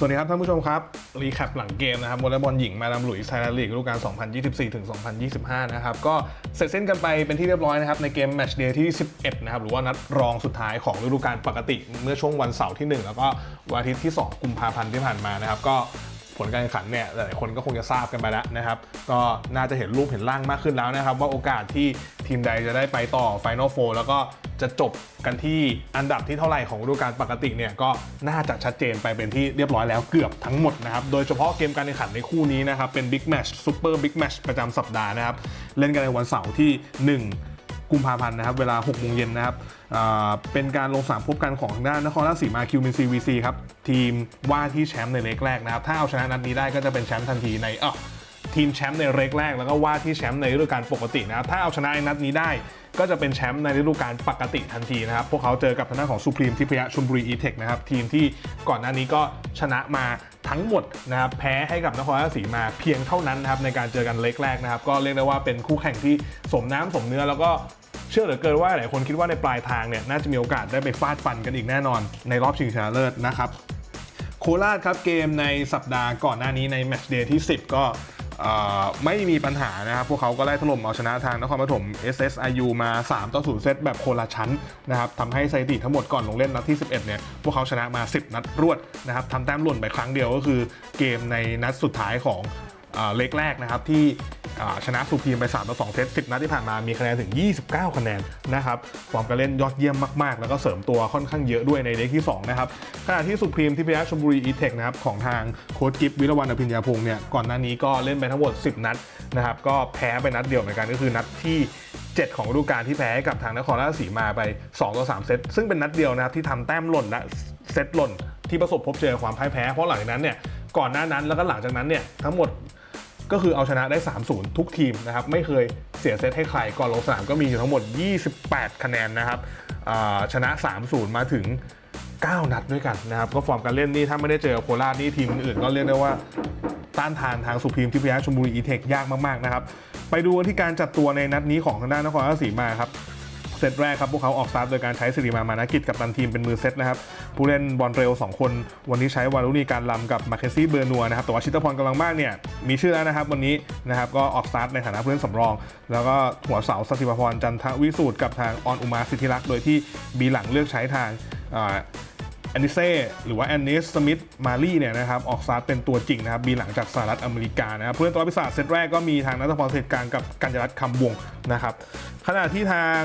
สวัสดีครับท่านผู้ชมครับ รีแคปหลังเกมนะครับวอลเลย์บอลหญิงมาดามหลุยส์ไทยแลนด์ลีกฤดูกาล 2024 ถึง 2025 นะครับ ก็เสร็จสิ้นกันไปเป็นที่เรียบร้อยนะครับ ในเกมแมตช์เดย์ที่ 11 นะครับ หรือว่านัดรองสุดท้ายของฤดูกาลปกติ เมื่อช่วงวันเสาร์ที่ 1 แล้วก็วันอาทิตย์ที่ 2 กุมภาพันธ์ที่ผ่านมานะครับ ก็ ผลการแข่งขันเนี่ยหลายคนก็คงจะทราบกันไปแล้วนะครับ ก็น่าจะเห็นรูปเห็นร่างมากขึ้นแล้วนะครับ ว่าโอกาสที่ทีมใดจะได้ไปต่อไฟนอลโฟแล้วก็จะจบกันที่อันดับที่เท่าไหร่ของฤดูกาลปกติเนี่ยก็น่าจะชัดเจนไปเป็นที่เรียบร้อยแล้วเกือบทั้งหมดนะครับ โดยเฉพาะเกมการแข่งขันในคู่นี้นะครับ เป็นบิ๊กแมชซูเปอร์บิ๊กแมชประจำสัปดาห์นะครับ เล่นกันในวันเสาร์ที่ 1 กุมภาพันธ์นะครับ เวลา6โมงเย็นนะครับเป็นการลงสนามพบกันของทางด้านนครราชสีมาคิวมินซีวีซีครับ ทีมว่าที่แชมป์ในเล็กแรกนะครับ ถ้าเอาชนะนัดนี้ได้ก็จะเป็นแชมป์ทันทีในเออทีมแชมป์ในเล็กแรก แล้วก็ว่าที่แชมป์ในฤดูกาลปกตินะครับ ถ้าเอาชนะในนัดนี้ได้ก็จะเป็นแชมป์ในฤดูกาลปกติทันทีนะครับ พวกเขาเจอกับทางด้านของสุพรีมทิพยะชลบุรีอีเทคนะครับ ทีมที่ก่อนหน้านี้ก็ชนะมาทั้งหมดนะครับ แพ้ให้กับนครราชสีมาเพียงเท่านั้นนะครับในการเจอกันเล็กแรกนะครับ ก็เรียกได้ว่าเป็นคู่แข่งที่สมน้ำสมเนื้อแล้วก็ เชื่อเหลือเกินว่าหลายคนคิดว่าในปลายทางเนี่ยน่าจะมีโอกาสได้ไปฟาดฟันกันอีกแน่นอน ในรอบชิงชนะเลิศนะครับโคราชครับเกมในสัปดาห์ก่อนหน้านี้ในแมตช์เดย์ที่ 10 ก็ไม่มีปัญหานะครับ พวกเขาก็ไล่ถล่มเอาชนะทางนครปฐม SSIU มา 3 ต่อ 0 เซตแบบโคละชั้นนะครับทำให้สถิติทั้งหมดก่อนลงเล่นนัดที่ 11 เนี่ย พวกเขาชนะมา 10 นัดรวดนะครับทำแต้มหล่นไปครั้งเดียวก็คือเกมในนัดสุดท้ายของเอ่อเล็กแรกนะครับที่ ชนะสุพีมไป3ต่อ2เซต10 นัดที่ผ่านมามีคะแนนถึง 29 คะแนนนะครับฟอร์มการเล่นยอดเยี่ยมมากๆ แล้วก็เสริมตัวค่อนข้างเยอะด้วยในเด็กที่ 2 นะครับขณะที่สุพีมที่พยาชลบุรีอีเทคนะครับของทางโค้ชกิฟวิรวันอภิญญาพงศ์เนี่ยก่อนหน้านี้ก็เล่นไปทั้งหมด 10 นัดนะครับก็แพ้ไปนัดเดียวเหมือนกันก็คือนัดที่ 7 ของฤดูกาลที่แพ้กับทางนครราชสีมาไป2ต่อ3เซตซึ่งเป็นนัดเดียวนะครับที่ทำแต้มหล่นและเซตหล่นที่ประสบพบเจอความพ่ายแพ้เพราะหลังจากนั้นเนี่ยก่อนหน้านั้นแล้วก็หลังจากนั้นเนี่ยทั้งหมด ก็คือเอาชนะได้ 3-0 ทุกทีมนะครับ ไม่เคยเสียเซตให้ใคร ก่อนลงสนามก็มีอยู่ทั้งหมด 28 คะแนนนะครับอ่าชนะ 3-0 มาถึง 9 นัดด้วยกันนะครับ ก็ฟอร์มการเล่นนี่ถ้าไม่ได้เจอโคราชนี่ทีมอื่นก็เรียกได้ว่าต้านทานทางสุพีมทิพยาชมบุรีอีเทคยากมากๆนะครับ ไปดูที่การจัดตัวในนัดนี้ของทางด้านนครราชสีมาครับ เซตแรกครับพวกเขาออกสตาร์ทโดยการใช้สิริมามานากิจกับตันทีมเป็นมือเซตนะครับผู้เล่นบอลเร็ว 2 คน วันนี้ใช้วารุณีการลำกับมาเคซี่เบอร์นัวนะครับแต่ว่าชิตพรกำลังมากเนี่ยมีชื่อแล้วนะครับวันนี้นะครับก็ออกสตาร์ทในฐานะผู้เล่นสำรอง แล้วก็หัวเสาสศิวพรจันทวิสูตรกับทางออนอุมาสิทธิรักษ์โดยที่บีหลังเลือกใช้ทางแอนนิเซ่หรือว่าแอนนิสสมิธมารีเนี่ยนะครับออกสตาร์ทเป็นตัวจริงนะครับบีหลังจากสหรัฐอเมริกานะครับผู้เล่นตัวพิศาจเซตแรกก็มีทางนัทพรเศรษฐการกับกัญญรัตน์คำวงนะครับขณะที่ทาง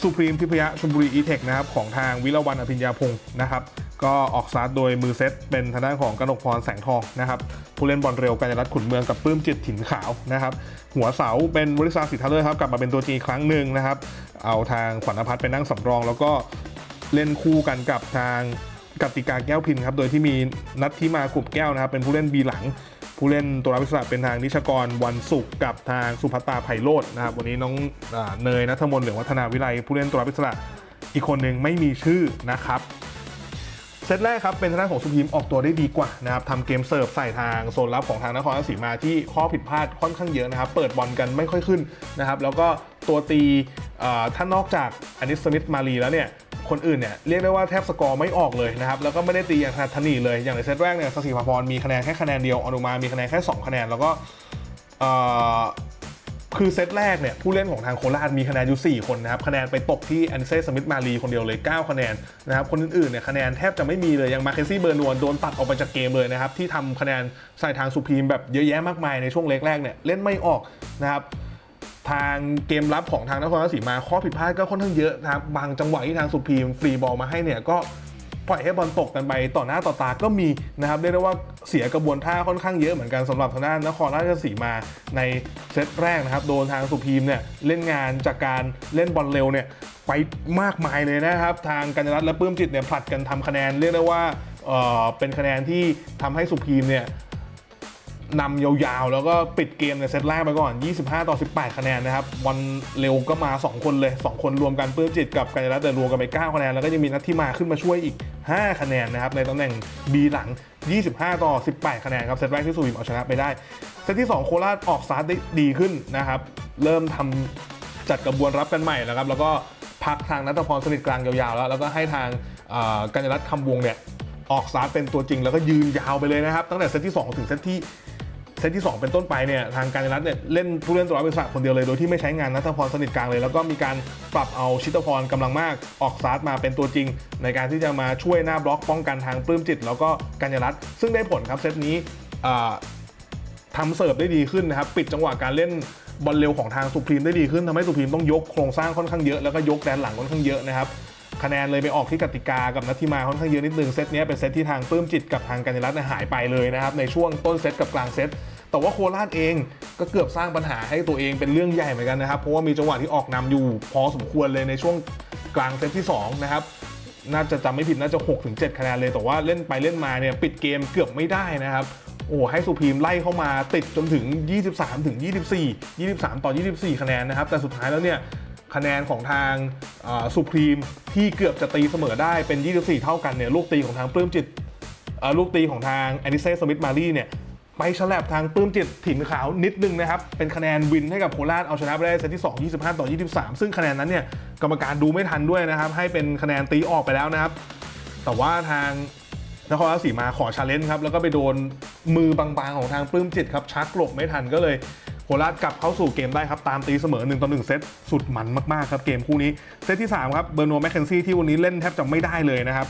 สุพรีมทิพยะชลบุรีอีเทคนะครับของทางวิรวันอภิญญาพงศ์นะครับก็ออกสตาร์ทโดยมือเซตเป็นทางด้านของกนกพรแสงทองนะครับผู้เล่นบอลเร็วกัญญรัตน์ขุนเมืองกับปลื้มจิตถิ่นขาวนะครับหัวเสาเป็นบริษัทสิทธาเลอร์ครับกลับมาเป็นตัวจริงอีกครั้งหนึ่งนะครับเอาทางขวัญนภัทรไปนั่งสำรอง แล้วก็เล่นคู่กันกับทางกติกาแก้วพินครับโดยที่มีนัทที่มาขุบแก้วนะครับเป็นผู้เล่นบีหลัง ผู้เล่นตัวรับอิสระเป็นทางนิชกรวันศุกร์กับทางสุภัตตาไพโรจน์นะครับวันนี้น้องเนยนัทมนเหลืองวัฒนาวิไลผู้เล่นตัวรับอิสระอีกคนหนึ่งไม่มีชื่อนะครับเซตแรกครับเป็นทางด้านของสุพีมออกตัวได้ดีกว่านะครับทำเกมเสิร์ฟใส่ทางโซนรับของทางนครราชสีมาที่ข้อผิดพลาดค่อนข้างเยอะนะครับ เปิดบอลกันไม่ค่อยขึ้นนะครับ แล้วก็ตัวตีถ้านอกจากอนิสสมิธมารีแล้วเนี่ย คนอื่นเนี่ยเรียกได้ว่าแทบสกอร์ไม่ออกเลยนะครับแล้วก็ไม่ได้ตีอย่างถนัดถนีเลยอย่างในเซตแรกเนี่ยสศิภพรมีคะแนนแค่คะแนนเดียวอนุมา มีคะแนนแค่ 2 คะแนนแล้วก็คือเซตแรกเนี่ยผู้เล่นของทางโคราชมีคะแนนอยู่ 4 คนนะครับคะแนนไปตกที่อันเซสมิธมารีคนเดียวเลย 9 คะแนนนะครับคนอื่นๆเนี่ยคะแนนแทบจะไม่มีเลยอย่างมาเคซี่เบอร์นวลโดนตัดออกไปจากเกมเลยนะครับที่ทำคะแนนใส่ทางสุพีมแบบเยอะแยะมากมายในช่วงเล็กแรกเนี่ยเล่นไม่ออกนะครับ ทางเกมรับของทางนครราชสีมาข้อผิดพลาดก็ค่อนข้างเยอะนะครับบางจังหวะที่ทางสุพีมฟรีบอลมาให้เนี่ยก็ปล่อยให้บอลตกกันไปต่อหน้าต่อตาก็มีนะครับเรียกได้ว่าเสียกระบวนท่าค่อนข้างเยอะเหมือนกันสำหรับทางด้านนครราชสีมาในเซตแรกนะครับ โดนทางสุพีมเนี่ยเล่นงานจากการเล่นบอลเร็วเนี่ยไปมากมายเลยนะครับ ทางกัญญรัตน์และปื้มจิตเนี่ยผลัดกันทำคะแนนเรียกได้ว่าเอ่อเป็นคะแนนที่ทำให้สุพีมเนี่ย นำยาวๆ แล้วก็ปิดเกมในเซตแรกไปก่อน 25 ต่อ 18 คะแนนนะครับวันเร็วก็มา 2 คนเลย 2 คนรวมกันปลื้มจิตกับกัญญารัตน์แต่รวมกันไป 9 คะแนน แล้วก็ยังมีนัทที่มาขึ้นมาช่วยอีก 5 คะแนนนะครับในตำแหน่ง B หลัง 25 ต่อ 18 คะแนนครับเซตแรกที่สุวิมเอาชนะไปได้ เซตที่ 2 โคราชออกสตาร์ทได้ดีขึ้นนะครับเริ่มทำจัดกระบวนรับกันใหม่นะครับแล้วก็พักทางนัทพรสนิทกลางยาวๆ แล้วแล้วก็ให้ทางกัญญารัตน์คำวงเนี่ยออกสตาร์ทเป็นตัวจริงแล้วก็ยืนยาวไปเลยนะครับตั้งแต่เซตที่ 2 ถึงเซตที่ เซตที่ 2 เป็นต้นไปเนี่ยทางการรัฐเนี่ยเล่นผู้เล่นตัวรับเป็นสระคนเดียวเลย โดยที่ไม่ใช้งานนัทพรสนิทกลางเลย แล้วก็มีการปรับเอาชิตพรกำลังมากออกสตาร์มาเป็นตัวจริง ในการที่จะมาช่วยหน้าบล็อกป้องกันทางปลื้มจิต แล้วก็กัญญรัตน์ซึ่งได้ผลครับเซตนี้อ่าทำเสิร์ฟได้ดีขึ้นนะครับปิดจังหวะการเล่นบอลเร็วของทางสุพรีมได้ดีขึ้นทำให้สุพรีมต้องยกโครงสร้างค่อนข้างเยอะแล้วก็ยกแดนหลังค่อนข้างเยอะนะครับ คะแนนเลยไปออกที่กติกากับนัทธิมาค่อนข้างเยอะนิดนึงเซตนี้เป็นเซตที่ทางปลื้มจิตกับทางกัญญารัตน์เนี่ยหายไปเลยนะครับในช่วงต้นเซตกับกลางเซตแต่ว่าโคราชเองก็เกือบสร้างปัญหาให้ตัวเองเป็นเรื่องใหญ่เหมือนกันนะครับ เพราะว่ามีจังหวะที่ออกนำอยู่ พอสมควรเลยในช่วงกลางเซตที่สองนะครับ น่าจะจำไม่ผิดน่าจะ6ถึง7คะแนนเลยแต่ว่าเล่นไปเล่นมาเนี่ยปิดเกมเกือบไม่ได้นะครับโอ้ให้สุพีมไล่เข้ามาติดจนถึง 23 ถึง 24 23 ต่อ 24 คะแนนนะครับ แต่สุดท้ายแล้วเนี่ย คะแนนของทางสุพรีมที่เกือบจะตีเสมอได้เป็น 24 เท่ากันเนี่ยลูกตีของทางปลื้มจิตลูกตีของทางแอนิเซ่สมิธมารีเนี่ยไปฉลับทางปลื้มจิตถิ่นขาวนิดนึงนะครับ เป็นคะแนนวินให้กับโคราชเอาชนะไปได้เซตที่ 2 25 ต่อ 23 ซึ่งคะแนนนั้นเนี่ยกรรมการดูไม่ทันด้วยนะครับ ให้เป็นคะแนนตีออกไปแล้วนะครับ แต่ว่าทางนครราชสีมาขอชาเลนจ์ครับ แล้วก็ไปโดนมือบางๆของทางปลื้มจิตครับชักหลบไม่ทันก็เลย โคราชกลับเข้าสู่เกมได้ครับ ตามตีเสมอ1ต่อ1เซตสุดมันมาก ๆ ครับ เกมคู่นี้ เซตที่ 3 ครับเบอร์โนแมคเคนซี่ที่วันนี้เล่นแทบจะไม่ได้เลยนะครับ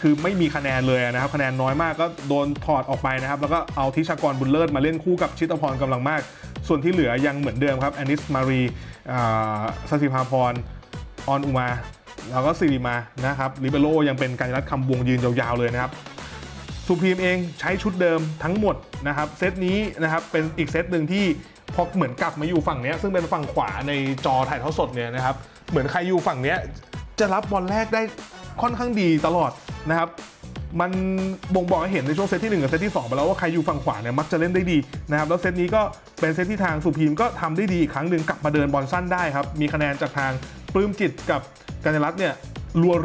คือไม่มีคะแนนเลยนะครับ คะแนนน้อยมากก็โดนถอดออกไปนะครับ แล้วก็เอาทิชากรบุญเลิศมาเล่นคู่กับชิตพรกำลังมาก ส่วนที่เหลือยังเหมือนเดิมครับแอนิสมารีสสิภาพรออนอุมาแล้วก็ซิริมานะครับลิเบโรยังเป็นการรัดคำวงยืนยาวๆเลยนะครับ สุพรีมเองใช้ชุดเดิมทั้งหมดนะครับเซตนี้นะครับเป็นอีกเซตหนึ่งที่พอเหมือนกลับมาอยู่ฝั่งนี้ซึ่งเป็นฝั่งขวาในจอถ่ายทอดสดเนี่ยนะครับเหมือนใครอยู่ฝั่งนี้จะรับบอลแรกได้ค่อนข้างดีตลอดนะครับมันบ่งบอกให้เห็นในช่วงเซตที่ 1 กับเซตที่ 2 ไปแล้วว่าใครอยู่ฝั่งขวาเนี่ยมักจะเล่นได้ดีนะครับแล้วเซตนี้ก็เป็นเซตที่ทางสุพีมก็ทำได้ดีอีกครั้งหนึ่งกลับมาเดินบอลสั้นได้ครับมีคะแนนจากทางปลื้มจิตกับกัญญรัตน์เนี่ย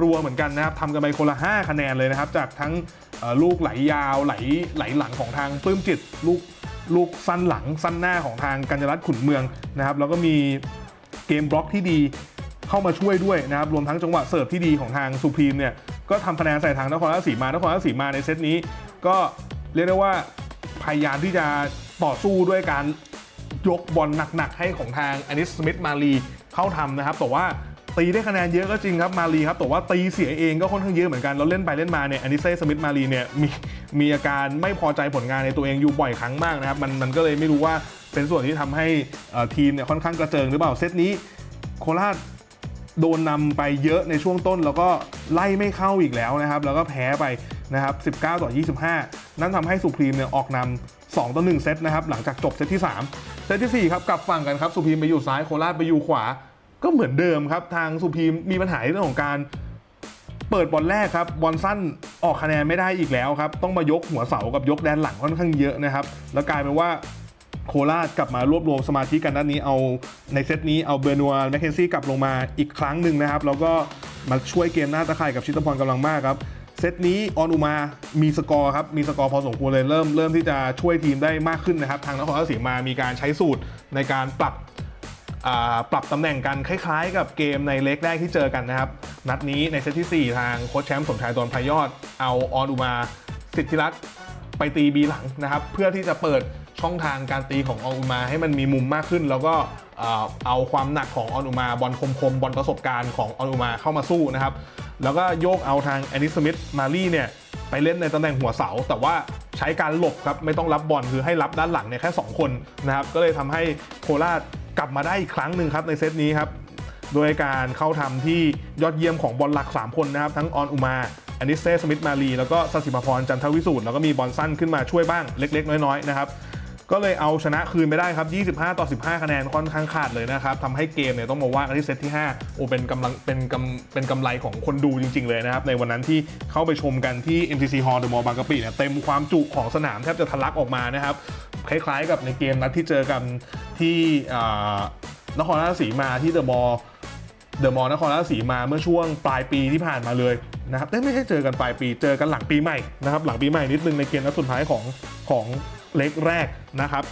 รัวๆเหมือนกันนะครับทำกันไปคนละ 5 คะแนนเลยนะครับจากทั้ง ลูกไหลยาวไหลไหลหลังของทางปลื้มจิต ลูกลูกสั้นหลังสั้นหน้าของทางกัญญรัตน์ขุนเมืองนะครับ แล้วก็มีเกมบล็อกที่ดีเข้ามาช่วยด้วยนะครับ รวมทั้งจังหวะเสิร์ฟที่ดีของทางสุพรีมเนี่ยก็ทำคะแนนใส่ทางนครราชสีมานครราชสีมาในเซตนี้ ก็เรียกได้ว่าพยายามที่จะต่อสู้ด้วยการยกบอลหนักๆให้ของทางอนิสสมิธมารีเข้าทำนะครับแต่ว่า ตีได้คะแนนเยอะก็จริงครับมารีครับแต่ว่าตีเสียเองก็ค่อนข้างเยอะเหมือนกันแล้วเล่นไปเล่นมาเนี่ยอนิเซ่สมิธมารีเนี่ยมีมีอาการไม่พอใจผลงานในตัวเองอยู่บ่อยครั้งมากนะครับมันมันก็เลยไม่รู้ว่าเป็นส่วนที่ทำให้ทีมเนี่ยค่อนข้างกระเจิงหรือเปล่าเซตนี้โคราชโดนนำไปเยอะในช่วงต้น แล้วก็ไล่ไม่เข้าอีกแล้วนะครับ แล้วก็แพ้ไปนะครับ 19 ต่อ 25 นั่นทำให้สุพรีมเนี่ยออกนำ2ต่อ 1 เซตนะครับ หลังจากจบเซตที่ 3 เซตทีสี่ 4 ครับ กลับฝั่งกันครับ สุพรีมไปอยู่ซ้ายโคราชไปอยู่ขวา ก็เหมือนเดิมครับ ทางสุพีมมีปัญหาเรื่องของการเปิดบอลแรกครับบอลสั้นออกคะแนนไม่ได้อีกแล้วครับ ต้องมายกหัวเสากับยกแดนหลังค่อนข้างเยอะนะครับ แล้วกลายเป็นว่าโคราชกลับมารวบรวมสมาธิกันด้านนี้เอาในเซตนี้เอาเบอร์นัวแมคเคนซี่กลับลงมาอีกครั้งหนึ่งนะครับ แล้วก็มาช่วยเกมหน้าตะข่ายกับชิตพรกำลังมากครับเซตนี้ออนอุมามีสกอร์ครับ มีสกอร์พอสมควรเลยเริ่มเริ่มที่จะช่วยทีมได้มากขึ้นนะครับ ทางนครราชสีมามีการใช้สูตรในการปรับ ปรับตำแหน่งกันคล้ายๆ กับเกมในเล็กแรกที่เจอกันนะครับ นัดนี้ในเซตที่ 4 ทางโค้ชแชมป์สมชายตอนพยอด เอาออนอุมาสิทธิรัตน์ไปตีบีหลังนะครับ เพื่อที่จะเปิดช่องทางการตีของออนอุมาให้มันมีมุมมากขึ้น แล้วก็เอาความหนักของออนอุมาบอลคมๆบอลประสบการณ์ของออนอุมาเข้ามาสู้นะครับ แล้วก็โยกเอาทางแอนิสมิธมารีเนี่ยไปเล่นในตำแหน่งหัวเสา แต่ว่าใช้การหลบครับ ไม่ต้องรับบอลคือให้รับด้านหลังเนี่ยแค่ 2 คนนะครับ ก็เลยทำให้โคราช กลับมาได้อีกครั้งหนึ่งครับในเซตนี้ครับโดยการเข้าทำที่ยอดเยี่ยมของบอลหลัก 3 คนนะครับ ทั้งออนอุมาอันิเซ่สมิธมารีแล้วก็สสิภพรจันทวิสูตรแล้วก็มีบอลสั้นขึ้นมาช่วยบ้างเล็ก ๆ น้อยๆนะครับก็เลยเอาชนะคืนไปได้ครับ 25 ต่อ 15 คะแนนค่อนข้างขาดเลยนะครับทำให้เกมเนี่ยต้องมาว่ากันที่เซตที่ 5 โอเป็นกำลังเป็นกำเป็นกำไรของคนดูจริง ๆ เลยนะครับ ในวันนั้นที่เข้าไปชมกันที่ MCC Hall The Mall บางกะปิเนี่ยเต็มความจุของสนามแทบจะทะลักออกมานะครับ คล้ายๆกับในเกมนัดที่เจอกัน ที่นครราชสีมาที่เดอะมอลล์เดอะมอลล์นครราชสีมาเมื่อช่วงปลายปีที่ผ่านมาเลยนะครับไม่ใช่เจอกันปลายปีเจอกันหลังปีใหม่นะครับหลังปีใหม่นิดนึงในเกมนัดสุดท้ายของของเล็กแรกนะครับ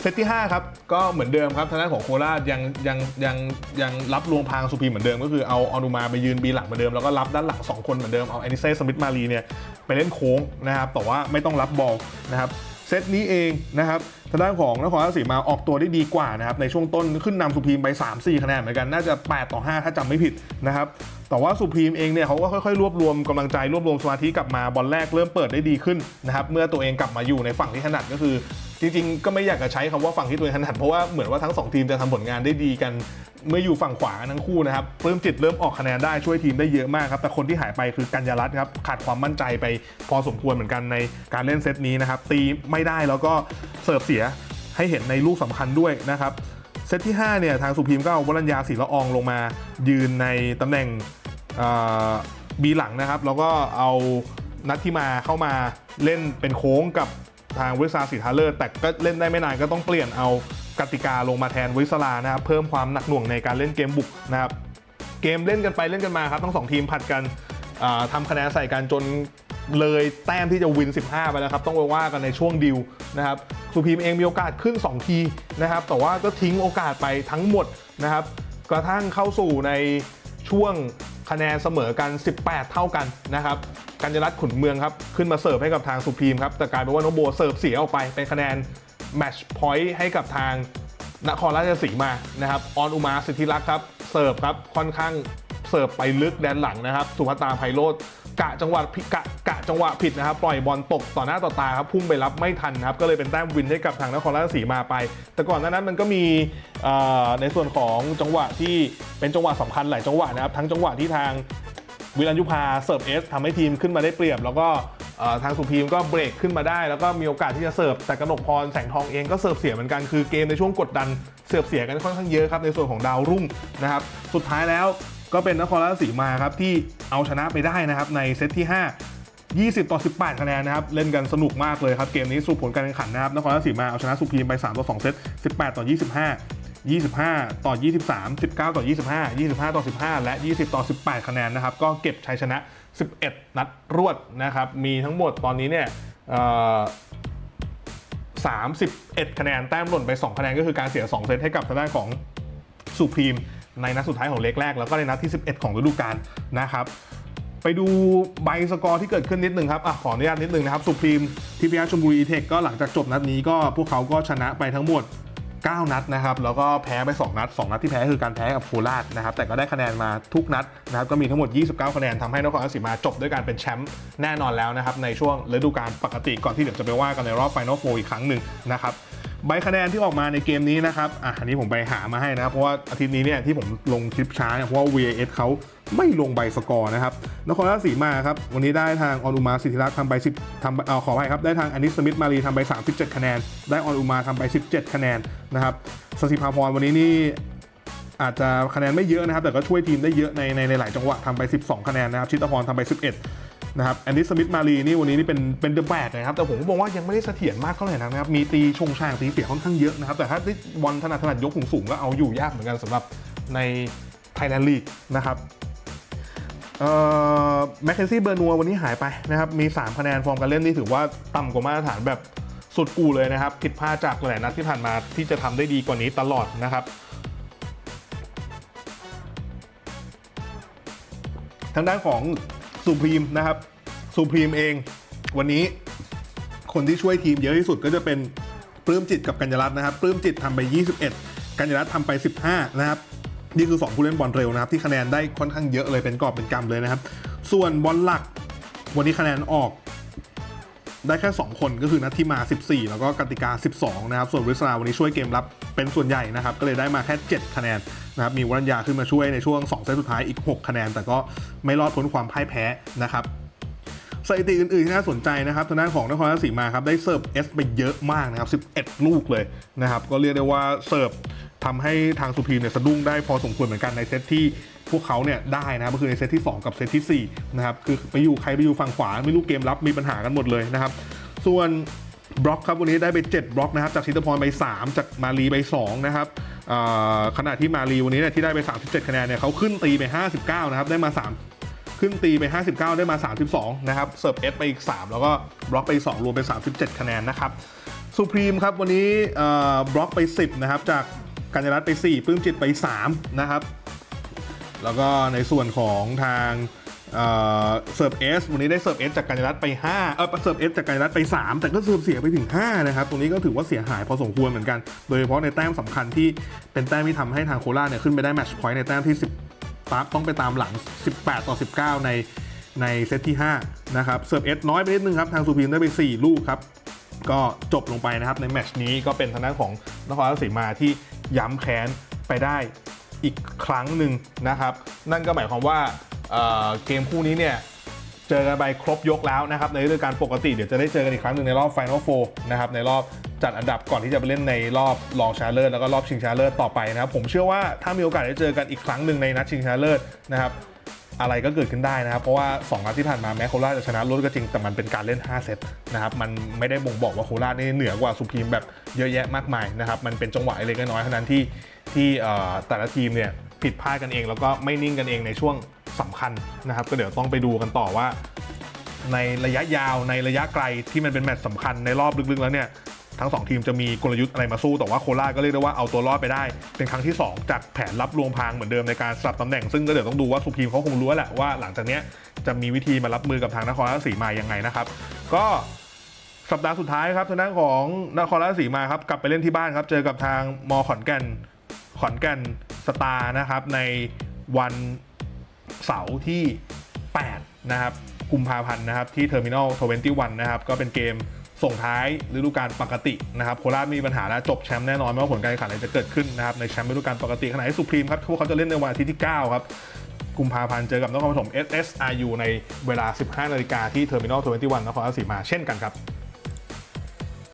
เซตที่ 5 ครับ ก็เหมือนเดิมครับทางด้านของโคราชยังยังยังยังรับลวงพางสุพีเหมือนเดิม ก็คือเอาออนุมาไปยืนบีหลังเหมือนเดิม แล้วก็รับด้านหลัง 2 คนเหมือนเดิม เอาแอนิเซ่สมิธมารีเนี่ย ไปเล่นโค้งนะครับแต่ว่าไม่ต้องรับบอลนะครับ เซตนี้เองนะครับ ทางด้านของนครราชสีมาออกตัวได้ดีกว่านะครับในช่วงต้นขึ้นนำสุพีมไป 3-4 คะแนนเหมือนกันน่าจะ 8 ต่อ 5 ถ้าจำไม่ผิดนะครับแต่ว่าสุพีมเองเนี่ยเขาก็ค่อยๆ รวบรวมกำลังใจรวบรวมสมาธิกลับมาบอลแรกเริ่มเปิดได้ดีขึ้นนะครับเมื่อตัวเองกลับมาอยู่ในฝั่งที่ถนัดก็คือจริงๆ ก็ไม่อยากจะใช้คำว่าฝั่งที่ตัวเองถนัดเพราะว่าเหมือนว่าทั้งสองทีมจะทำผลงานได้ดีกัน เมื่ออยู่ฝั่งขวาทั้งคู่นะครับปลื้มจิตเริ่มออกคะแนนได้ช่วยทีมได้เยอะมากครับแต่คนที่หายไปคือกัญญารัตน์ครับขาดความมั่นใจไปพอสมควรเหมือนกันในการเล่นเซตนี้นะครับตีไม่ได้แล้วก็เสิร์ฟเสียให้เห็นในลูกสำคัญด้วยนะครับเซตที่ 5 เนี่ยทางสุพีมก็เอาวรัญญาศรีละอองลงมายืนในตำแหน่งบีหลังนะครับ แล้วก็เอานัทที่มาเข้ามาเล่นเป็นโค้งกับทางเวิสาสีทาเลอร์ แต่ก็เล่นได้ไม่นานก็ต้องเปลี่ยนเอา กติกาลงมาแทนวิสลานะครับเพิ่มความหนักหน่วงในการเล่นเกมบุกนะครับเกมเล่นกันไปเล่นกันมาครับทั้งสองทีมผัดกันอ่าทำคะแนนใส่กันจนเลยแต้มที่จะวิน 15 ไปแล้วครับ ต้องไปว่ากันในช่วงดิวนะครับสุพีมเองมีโอกาสขึ้น 2 ทีนะครับ แต่ว่าก็ทิ้งโอกาสไปทั้งหมดนะครับ กระทั่งเข้าสู่ในช่วงคะแนนเสมอกัน 18 เท่ากันนะครับกัญญารัตน์ขุนเมืองครับ ขึ้นมาเสิร์ฟให้กับทางสุพีมครับ แต่กลายเป็นว่าน้องโบเสิร์ฟเสียออกไปเป็นคะแนน แมชพอยต์ให้กับทางนครราชสีมานะครับออนอุมาสิทธิรักษ์ครับเสิร์ฟครับค่อนข้างเสิร์ฟไปลึกแดนหลังนะครับ สุภัตตาไพโรธกะจังหวะผิดกะกะจังหวะผิดนะครับ ปล่อยบอลตกต่อหน้าต่อตาครับพุ่งไปรับไม่ทันนะครับ ก็เลยเป็นแต้มวินให้กับทางนครราชสีมาไป แต่ก่อนหน้านั้นมันก็มีในส่วนของจังหวะที่เป็นจังหวะสำคัญหลายจังหวะนะครับ ทั้งจังหวะที่ทางวิรัญยุพาเสิร์ฟเอสทำให้ทีมขึ้นมาได้เปรียบ แล้วก็ ทางสุพีมก็เบรกขึ้นมาได้ แล้วก็มีโอกาสที่จะเสิร์ฟแต่กนกพรแสงทองเองก็เสิร์ฟเสียเหมือนกันคือเกมในช่วงกดดันเสิร์ฟเสียกันค่อนข้างเยอะครับในส่วนของดาวรุ่งนะครับสุดท้ายแล้วก็เป็นนครราชสีมาครับที่เอาชนะไปได้นะครับในเซตที่ 5 20 ต่อ 18 คะแนนนะครับ เล่นกันสนุกมากเลยครับ เกมนี้สรุปผลการแข่งขันนะครับนครราชสีมาเอาชนะสุพีมไป 3 ต่อ 2 เซต 18 ต่อ 25 25 ต่อ 23 19 ต่อ 25 25 ต่อ 15 และ 20 ต่อ 18 คะแนนนะครับ ก็เก็บชัยชนะ 11 นัดรวดนะครับ มีทั้งหมดตอนนี้เนี่ยเอ่อ31คะแนนแต้มหล่นไป 2 คะแนนก็คือการเสีย 2 เซตให้กับทางด้านของสุพรีมในนัดสุดท้ายของเล็กแรก แล้วก็ในนัดที่ 11 ของฤดูกาลนะครับไปดูใบสกอร์ที่เกิดขึ้นนิดนึงครับอขออนุญาตนิดนึงนะครับสุพรีมทีพีอาร์ชลบุรีเทคก็หลังจากจบนัดนี้ก็พวกเขาก็ชนะไปทั้งหมด 9 นัดนะครับแล้วก็แพ้ไป 2 นัด 2 นัดที่แพ้คือการแพ้กับโคราชนะครับแต่ก็ได้คะแนนมาทุกนัดนะครับก็มีทั้งหมด 29 คะแนนทำให้นครราชสีมาจบด้วยการเป็นแชมป์แน่นอนแล้วนะครับในช่วงฤดูกาลปกติก่อนที่เดี๋ยวจะไปว่ากันในรอบไฟนอลโฟอีกครั้งหนึ่งนะครับใบคะแนนที่ออกมาในเกมนี้นะครับอะอันนี้ผมไปหามาให้นะเพราะว่าอาทิตย์นี้เนี่ยที่ผมลงคลิปช้าเนี่ยเพราะว่า VAS เขา ไม่ลงใบสกอร์นะครับ นครราชสีมาครับ วันนี้ได้ทางออนุมาสิทธิรักษ์ทำใบ10ทำเอาขออภัยครับ ได้ทางอนิสสมิธมารีทำใบ37 คะแนน ได้ออนุมาทำใบ17 คะแนนนะครับสสิภาพรวันนี้นี่อาจจะคะแนนไม่เยอะนะครับ แต่ก็ช่วยทีมได้เยอะในในในหลายจังหวะทำไป 12 คะแนนนะครับ ชิตพรทำไป 11 นะครับแอนดี้สมิธมารีนี่วันนี้นี่เป็นเป็นเดอะแบกนะครับ แต่ผมก็บอกว่ายังไม่ได้เสถียรมากเท่าไหร่นะครับ มีตีชงช่างตีเสียค่อนข้างเยอะนะครับ แต่ถ้าได้บอลถนัดถนัดยกสูงๆก็เอาอยู่ยากเหมือนกันสำหรับในไทยแลนด์ลีกนะครับ แมคเคนซี่เบอร์นัววันนี้หายไปนะครับ มี 3 คะแนนฟอร์มการเล่นนี่ถือว่าต่ำกว่ามาตรฐานแบบสุดกูเลยนะครับ ผิดพลาดจากหลายนัดที่ผ่านมาที่จะทำได้ดีกว่านี้ตลอดนะครับทางด้านของสุพรีมนะครับสุพรีมเอง วันนี้คนที่ช่วยทีมเยอะที่สุดก็จะเป็นปลื้มจิตกับกัญญารัตน์นะครับปลื้มจิตทำไป 21 กัญญารัตน์ทำไป 15 นะครับ นี่คือ 2 ผู้เล่นบอลเร็วนะครับ ที่คะแนนได้ค่อนข้างเยอะเลยเป็นกรอบเป็นกำเลยนะครับ ส่วนบอลหลักวันนี้คะแนนออกได้แค่ 2 คนก็คือนัทที่มา 14 แล้วก็กติกา 12 นะครับ ส่วนวิสราวันนี้ช่วยเกมรับเป็นส่วนใหญ่นะครับ ก็เลยได้มาแค่ 7 คะแนนนะครับ มีวรัญญาขึ้นมาช่วยในช่วง 2 เซตสุดท้ายอีก 6 คะแนน แต่ก็ไม่รอดพ้นความพ่ายแพ้นะครับสถิติอื่นๆที่น่าสนใจนะครับทางด้านของนครราชสีมาครับได้เสิร์ฟเอสไปเยอะมากนะครับ 11 ลูกเลยนะครับ ก็เรียกได้ว่าเสิร์ฟ ทำให้ทางสุพีมเนี่ยสะดุ้งได้พอสมควรเหมือนกันในเซตที่พวกเขาเนี่ยได้นะครับก็คือในเซตที่ 2 กับเซตที่4นะครับคือไปอยู่ใครไปอยู่ฝั่งขวาไม่รู้เกมรับมีปัญหากันหมดเลยนะครับ ส่วนบล็อกครับวันนี้ได้ไป 7 บล็อกนะครับจากชิตพรไป 3 จากมารีไป2นะครับขณะที่มารีวันนี้เนี่ยที่ได้ไป 37 คะแนนเนี่ยเขาขึ้นตีไป 59 นะครับได้มา 3 ขึ้นตีไป 59 ได้มา 32 นะครับเสิร์ฟเอสไปอีก 3 แล้วก็บล็อกไป 2 รวมเป็น 37 คะแนนนะครับสุพรีมครับวันนี้บล็อกไป 10 นะครับจาก กัญญารัตน์ไป 4 ปลื้มจิตไป 3 นะครับ แล้วก็ในส่วนของทางเสิร์ฟเอสวันนี้ได้เสิร์ฟเอสจากกัญญารัตน์ไป5เออเสิร์ฟเอสจากกัญญารัตน์ไป 3 แต่ก็เสิร์ฟเสียไปถึง 5 นะครับ ตรงนี้ก็ถือว่าเสียหายพอสมควรเหมือนกัน โดยเฉพาะในแต้มสำคัญที่เป็นแต้มที่ทำให้ทางโคราชเนี่ยขึ้นไปได้แมตช์พอยต์ในแต้มที่10ปั๊บต้องไปตามหลัง 18 ต่อ 19 ในในเซตที่ 5 นะครับ เสิร์ฟเอสน้อยไปนิดนึงครับ ทางสุพีมได้ไป 4 ลูกครับ ก็จบลงไปนะครับในแมตช์นี้ก็เป็นทางด้านของนครราชสีมาที่ ย้ำแค้นไปได้อีกครั้งหนึ่งนะครับ นั่นก็หมายความว่าเเกมคู่นี้เนี่ยเจอกันไปครบยกแล้วนะครับในฤดูกาลปกติเดี๋ยวจะได้เจอกันอีกครั้งหนึ่งในรอบไฟนอลโฟนะครับในรอบจัดอันดับก่อนที่จะไปเล่นในรอบรองชนะเลิศแล้วก็รอบชิงชนะเลิศต่อไปนะครับผมเชื่อว่าถ้ามีโอกาสได้เจอกันอีกครั้งหนึ่งในนัดชิงชนะเลิศนะครับ อะไรก็เกิดขึ้นได้นะครับ เพราะว่า2นัดที่ผ่านมาแม้โคราชจะชนะรวดก็จริง แต่มันเป็นการเล่น 5 เซตนะครับ มันไม่ได้บ่งบอกว่าโคราชนี่เหนือกว่าสุพีมแบบเยอะแยะมากมายนะครับ มันเป็นจังหวะเล็กน้อยเท่านั้นที่ที่แต่ละทีมเนี่ยผิดพลาดกันเอง แล้วก็ไม่นิ่งกันเองในช่วงสำคัญนะครับ ก็เดี๋ยวต้องไปดูกันต่อว่า ในระยะยาวในระยะไกลที่มันเป็นแมตช์สำคัญในรอบลึกๆแล้วเนี่ย ทั้งสองทีมจะมีกลยุทธ์อะไรมาสู้ แต่ว่าโคราชก็เรียกได้ว่าเอาตัวรอดไปได้ เป็นครั้งที่ 2 จากแผนรับลวงพางเหมือนเดิมในการสลับตำแหน่ง ซึ่งก็เดี๋ยวต้องดูว่าสุพีมเขาคงรู้แล้วแหละว่าหลังจากนี้จะมีวิธีมารับมือกับทางนครราชสีมายังไงนะครับ ก็สัปดาห์สุดท้ายครับทางด้านของนครราชสีมาครับกลับไปเล่นที่บ้านครับเจอกับทางมขอนแก่นขอนแก่นสตาร์นะครับในวันเสาร์ที่ 8 นะครับกุมภาพันธ์นะครับที่เทอร์มินอล21 นะครับ ก็เป็นเกม ส่งท้ายฤดูกาลปกตินะครับโคราชมีปัญหาแล้วจบแชมป์แน่นอนไม่ว่าผลการแข่งขันอะไรจะเกิดขึ้นนะครับในแชมป์ฤดูกาลปกติขณะที่สุพรีมครับพวกเขาจะเล่นในวันอาทิตย์ที่ 9 ครับกุมภาพันธ์เจอกับนครปฐม SSRU ในเวลา 15 นาฬิกาที่เทอร์มินอล21นครราชสีมาเช่นกันครับ